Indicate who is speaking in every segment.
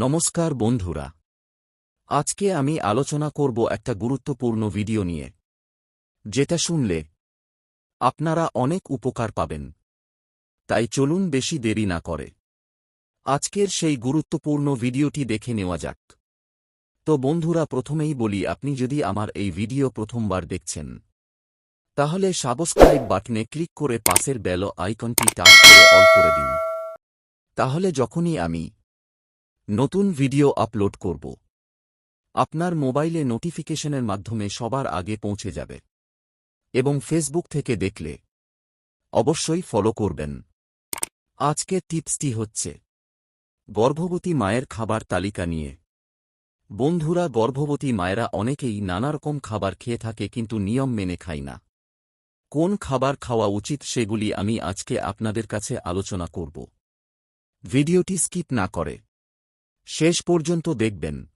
Speaker 1: নমস্কার বন্ধুরা। আজকে আমি আলোচনা করব একটা গুরুত্বপূর্ণ ভিডিও নিয়ে। যেটা শুনলে আপনারা অনেক উপকার পাবেন। তাই চলুন বেশি দেরি না করে। আজকের সেই গুরুত্বপূর্ণ ভিডিওটি দেখে নেওয়া যাক। তো বন্ধুরা, প্রথমেই বলি, আপনি যদি আমার এই ভিডিও প্রথমবার দেখছেন, তাহলে সাবস্ক্রাইব বাটনে ক্লিক করে পাশের বেল আইকনটি টাচ করে অল করে দিন। তাহলে যখনই আমি নতুন ভিডিও আপলোড করব। আপনার মোবাইলে নোটিফিকেশনের মাধ্যমে সবার আগে পৌঁছে যাবে। এবং ফেসবুক থেকে দেখলে অবশ্যই ফলো করবেন। আজকের টিপসটি হচ্ছে, গর্ভবতী মায়ের খাবার তালিকা নিয়ে। বন্ধুরা, গর্ভবতী মায়েরা অনেকেই নানারকম খাবার খেয়ে থাকে কিন্তু নিয়ম মেনে খায় না। কোন খাবার খাওয়া উচিত সেগুলি আমি আজকে আপনাদের কাছে আলোচনা করব। ভিডিওটি স্কিপ না করে শেষ পর্যন্ত দেখবেন।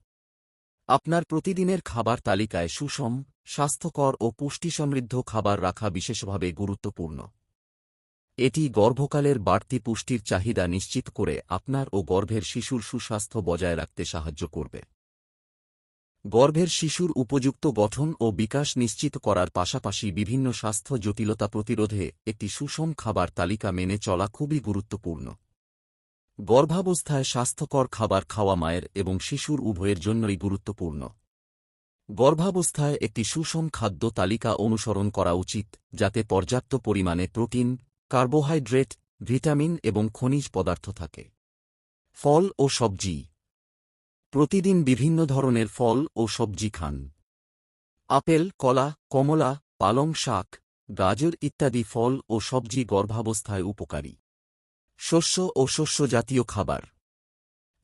Speaker 1: আপনার প্রতিদিনের খাবার তালিকায় সুষম, স্বাস্থ্যকর ও পুষ্টিসমৃদ্ধ খাবার রাখা বিশেষভাবে গুরুত্বপূর্ণ। এটি গর্ভকালের বাড়তি পুষ্টির চাহিদা নিশ্চিত করে আপনার ও গর্ভের শিশুর সুস্বাস্থ্য বজায় রাখতে সাহায্য করবে। গর্ভের শিশুর উপযুক্ত গঠন ও বিকাশ নিশ্চিত করার পাশাপাশি বিভিন্ন স্বাস্থ্য জটিলতা প্রতিরোধে একটি সুষম খাবার তালিকা মেনে চলা খুবই গুরুত্বপূর্ণ। গর্ভাবস্থায় স্বাস্থ্যকর খাবার খাওয়া মায়ের এবং শিশুর উভয়ের জন্যই গুরুত্বপূর্ণ। গর্ভাবস্থায় একটি সুষম খাদ্য তালিকা অনুসরণ করা উচিত, যাতে পর্যাপ্ত পরিমাণে প্রোটিন, কার্বোহাইড্রেট, ভিটামিন এবং খনিজ পদার্থ থাকে। ফল ও সবজি। প্রতিদিন বিভিন্ন ধরনের ফল ও সবজি খান। আপেল, কলা, কমলা, পালং শাক, গাজর ইত্যাদি ফল ও সবজি গর্ভাবস্থায় উপকারী। শস্য ও শস্যজাতীয় খাবার।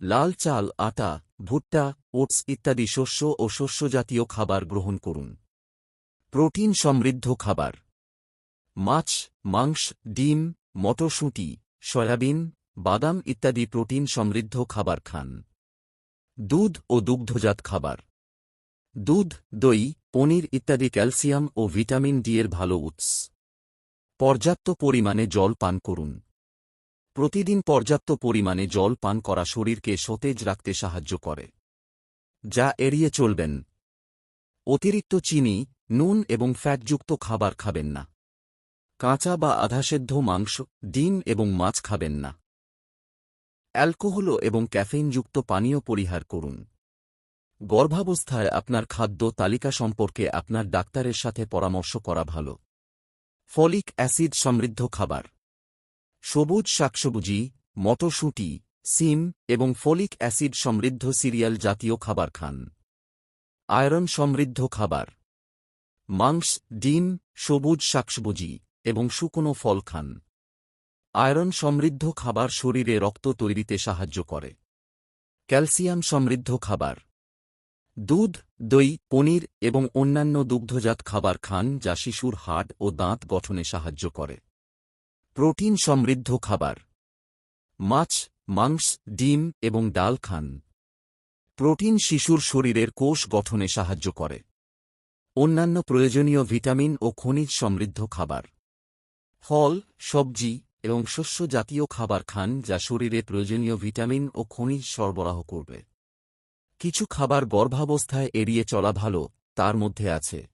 Speaker 1: লাল চাল, আটা, ভুট্টা, ওটস ইত্যাদি শস্য ও শস্যজাতীয় খাবার গ্রহণ করুন। প্রোটিন সমৃদ্ধ খাবার। মাছ, মাংস, ডিম, মটরশুঁটি, সয়াবিন, বাদাম ইত্যাদি প্রোটিন সমৃদ্ধ খাবার খান। দুধ ও দুগ্ধজাত খাবার। দুধ, দই, পনির ইত্যাদি ক্যালসিয়াম ও ভিটামিন ডি এর ভালো উৎস। পর্যাপ্ত পরিমাণে জল পান করুন। প্রতিদিন পর্যাপ্ত পরিমাণে জল পান করা শরীরকে সতেজ রাখতে সাহায্য করে। যা এড়িয়ে চলবেন। অতিরিক্ত চিনি, নুন এবং ফ্যাটযুক্ত খাবার খাবেন না। কাঁচা বা আধাসেদ্ধ মাংস, ডিম এবং মাছ খাবেন না। অ্যালকোহল এবং ক্যাফেইনযুক্ত পানীয় পরিহার করুন। গর্ভাবস্থায় আপনার খাদ্য তালিকা সম্পর্কে আপনার ডাক্তারের সাথে পরামর্শ করা ভালো। ফলিক অ্যাসিড সমৃদ্ধ খাবার। সবুজ শাকসবুজি, মটরশুঁটি, সিম এবং ফলিক অ্যাসিড সমৃদ্ধ সিরিয়াল জাতীয় খাবার খান। আয়রন সমৃদ্ধ খাবার। মাংস, ডিম, সবুজ শাকসবুজি এবং শুকনো ফল খান। আয়রন সমৃদ্ধ খাবার শরীরে রক্ত তৈরিতে সাহায্য করে। ক্যালসিয়াম সমৃদ্ধ খাবার। দুধ, দই, পনির এবং অন্যান্য দুগ্ধজাত খাবার খান যা শিশুর হাড় ও দাঁত গঠনে সাহায্য করে। প্রোটিন সমৃদ্ধ খাবার। মাছ, মাংস, ডিম এবং ডাল খান। প্রোটিন শিশুর শরীরের কোষ গঠনে সাহায্য করে। অন্যান্য প্রয়োজনীয় ভিটামিন ও খনিজ সমৃদ্ধ খাবার। ফল, সবজি এবং শস্য জাতীয় খাবার খান যা শরীরে প্রয়োজনীয় ভিটামিন ও খনিজ সরবরাহ করবে। কিছু খাবার গর্ভাবস্থায় এড়িয়ে চলা ভালো, তার মধ্যে আছে।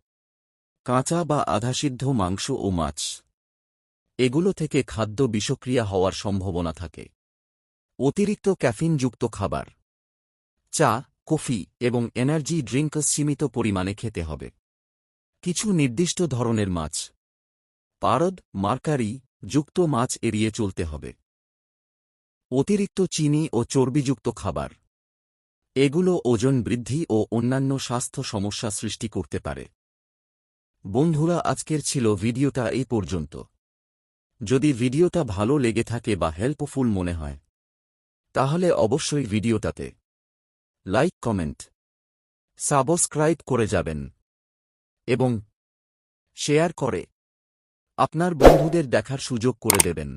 Speaker 1: কাঁচা বা আধাসিদ্ধ মাংস ও মাছ। এগুলো থেকে খাদ্য বিষক্রিয়া হওয়ার সম্ভাবনা থাকে। অতিরিক্ত ক্যাফিনযুক্ত খাবার। চা, কফি এবং এনার্জি ড্রিঙ্ক সীমিত পরিমাণে খেতে হবে। কিছু নির্দিষ্ট ধরনের মাছ। পারদ, মার্কারি যুক্ত মাছ এড়িয়ে চলতে হবে। অতিরিক্ত চিনি ও চর্বিযুক্ত খাবার। এগুলো ওজন বৃদ্ধি ও অন্যান্য স্বাস্থ্য সমস্যা সৃষ্টি করতে পারে। বন্ধুরা, আজকের ছিল ভিডিওটা এই পর্যন্ত। যদি ভিডিওটা ভালো লেগে থাকে বা হেল্পফুল মনে হয়, তাহলে অবশ্যই ভিডিওটাতে লাইক কমেন্ট সাবস্ক্রাইব করে যাবেন এবং শেয়ার করে আপনার বন্ধুদের দেখার সুযোগ করে দেবেন।